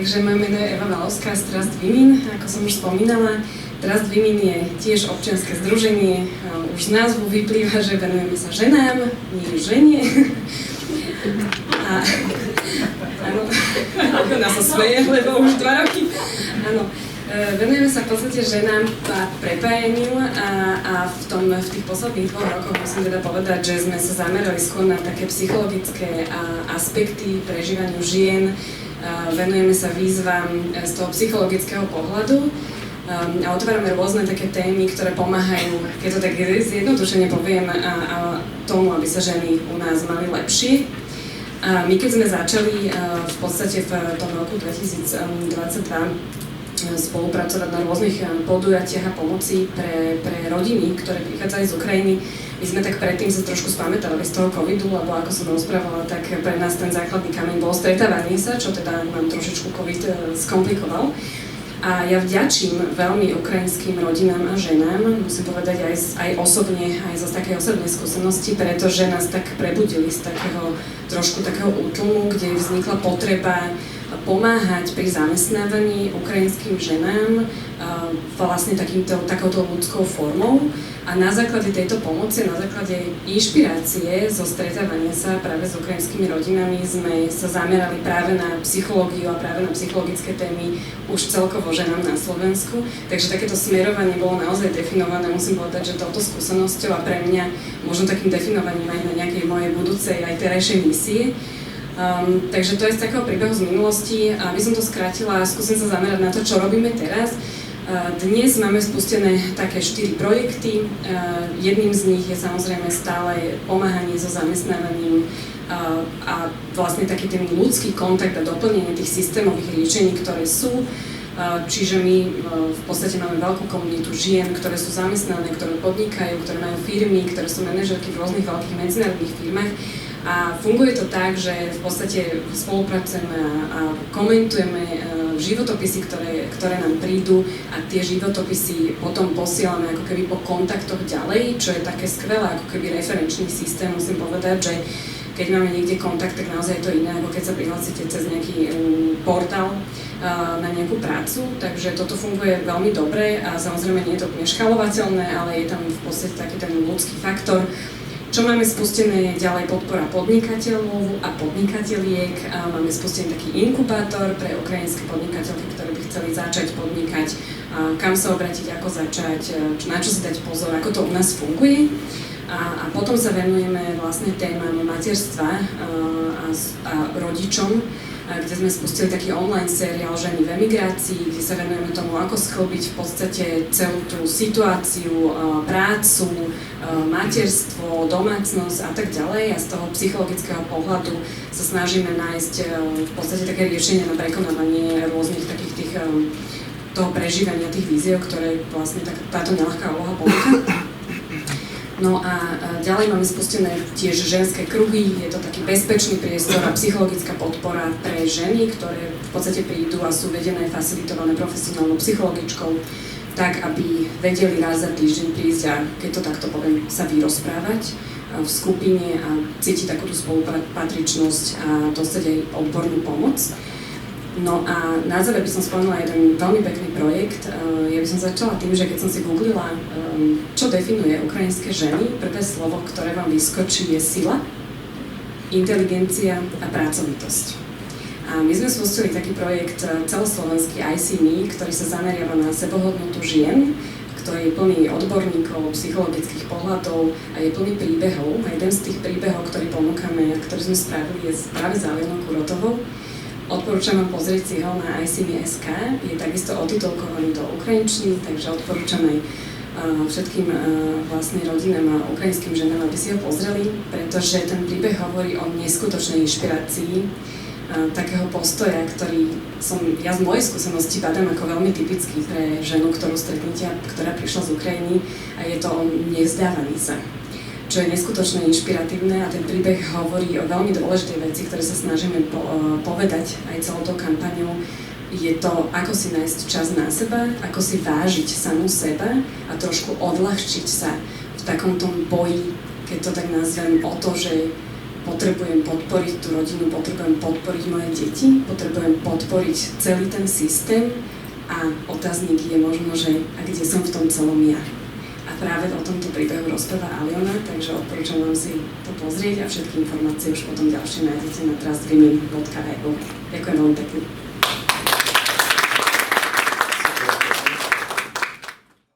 Takže moje meno je Eva Valovská z Trust Women, ako som už spomínala. Trust Women je tiež občianske združenie. Už z názvu vyplýva, že venujeme sa ženám, nie ženie. A, áno, ona sa smeje, lebo už dva roky. Áno, e, venujeme sa v podstate ženám a prepájeniu a, a v, tom, v tých posledných dvoch rokoch musím teda povedať, že sme sa zamerali skôr na také psychologické aspekty prežívaniu žien, venujeme sa výzvam e, z toho psychologického pohľadu um, a otvárame rôzne také témy, ktoré pomáhajú, keď to tak zjednodušene poviem, a, a tomu, aby sa ženy u nás mali lepšie. A my keď sme začali uh, v podstate v tom roku 2022 spolupracovať na rôznych podujatiach a pomoci pre, pre rodiny, ktoré prichádzajú z Ukrajiny, my sme tak predtým sa trošku spamätali z toho covidu, lebo ako som rozprávala, tak pre nás ten základný kameň bol stretávanie sa, čo teda nám trošičku covid e, skomplikoval. A ja vďačím veľmi ukrajinským rodinám a ženám, musím povedať aj, aj osobne, aj zo takej osobnej skúsenosti, pretože nás tak prebudili z takého trošku takého útlmu, kde vznikla potreba pomáhať pri zamestnávaní ukrajinským ženám vlastne takýmto, takouto ľudskou formou. A na základe tejto pomoci, na základe inšpirácie zo stretávania sa práve s ukrajinskými rodinami sme sa zamerali práve na psychológiu a práve na psychologické témy už celkovo ženám na Slovensku. Takže takéto smerovanie bolo naozaj definované, musím povedať, že touto skúsenosťou a pre mňa možno takým definovaním aj na nejakej mojej budúcej aj terajšej misie, Um, takže to je z takého príbehu z minulosti. Aby som to skrátila, skúsim sa zamerať na to, čo robíme teraz. Uh, dnes máme spustené také štyri projekty. Uh, jedným z nich je samozrejme stále pomáhanie so zamestnávaním a vlastne taký ten ľudský kontakt a doplnenie tých systémových riešení, ktoré sú. Čiže my v podstate máme veľkú komunitu žien, ktoré sú zamestnané, ktoré podnikajú, ktoré majú firmy, ktoré sú manažerky v rôznych veľkých medzinárodných firmách a funguje to tak, že v podstate spolupracujeme a komentujeme e, životopisy, ktoré, ktoré nám prídu a tie životopisy potom posielame ako keby po kontaktoch ďalej, čo je také skvelé, ako keby referenčný systém, musím povedať, že keď máme niekde kontakt, tak naozaj je to iné, ako keď sa prihlásite cez nejaký um, portál uh, na nejakú prácu, takže toto funguje veľmi dobre a samozrejme nie je to úplne škalovateľné, ale je tam v podstate taký ten ľudský faktor, čo máme spustené ďalej podpora podnikateľov a podnikateliek. Máme spustený taký inkubátor pre ukrajinské podnikateľky, ktoré by chceli začať podnikať, kam sa obratiť, ako začať, na čo si dať pozor, ako to u nás funguje. A, potom sa venujeme vlastne témam materstva a rodičom, kde sme spustili taký online seriál Ženy v emigrácii, kde sa venujeme tomu, ako sklbiť v podstate celú tú situáciu, prácu, materstvo, domácnosť a tak ďalej. A z toho psychologického pohľadu sa snažíme nájsť v podstate také riešenie na prekonávanie rôznych takých tých toho prežívania tých víziev, ktoré vlastne tak, táto nelahká úloha ponúka. No a ďalej máme spustené tiež ženské kruhy, je to taký bezpečný priestor a psychologická podpora pre ženy, ktoré v podstate prídu a sú vedené, facilitované profesionálnou psychologičkou, tak aby vedeli raz za týždeň prísť a keď to takto poviem, sa vyrozprávať v skupine a cítiť takúto spolupatričnosť a dostať aj odbornú pomoc. No a na záver by som spomenula jeden veľmi pekný projekt. Eh, ja by som začala tým, že keď som si googlila, ehm, čo definuje ukrajinské ženy, prvé slovo, ktoré vám vyskočí, je sila, inteligencia a pracovitosť. A my sme spustili taký projekt eh, celoslovenský ICME, ktorý sa zameriava na sebohodnotu žien, ktorý je plný odborníkov, psychologických pohľadov a je plný príbehov. A jeden z tých príbehov, ktorý ponúkame, ktorý sme spravili, je práve s Kurotovou, Odporúčam vám pozrieť si ho na ICMSK, je takisto otitulkovaný do ukrajinčiny, takže odporúčam aj všetkým vlastne rodinám a ukrajinským ženám, aby si ho pozreli, pretože ten príbeh hovorí o neskutočnej inšpirácii takého postoja, ktorý som ja z mojej skúsenosti badám ako veľmi typický pre ženu, ktorú stretnete, ktorá prišla z Ukrajiny a je to o nevzdávaní sa čo je neskutočne inšpiratívne a ten príbeh hovorí o veľmi dôležitej veci, ktoré sa snažíme uh, povedať aj celou tou kampaňou. Je to, ako si nájsť čas na seba, ako si vážiť samú seba a trošku odľahčiť sa v takom tom boji, keď to tak nazvem, o to, že potrebujem podporiť tú rodinu, potrebujem podporiť moje deti, potrebujem podporiť celý ten systém a otáznik je možno, že a kde som v tom celom ja. Práve o tomto príbehu rozpráva Aliona, takže odporúčam vám si to pozrieť a všetky informácie už potom ďalšie nájdete na trustwomen.eu. Ďakujem veľmi pekne.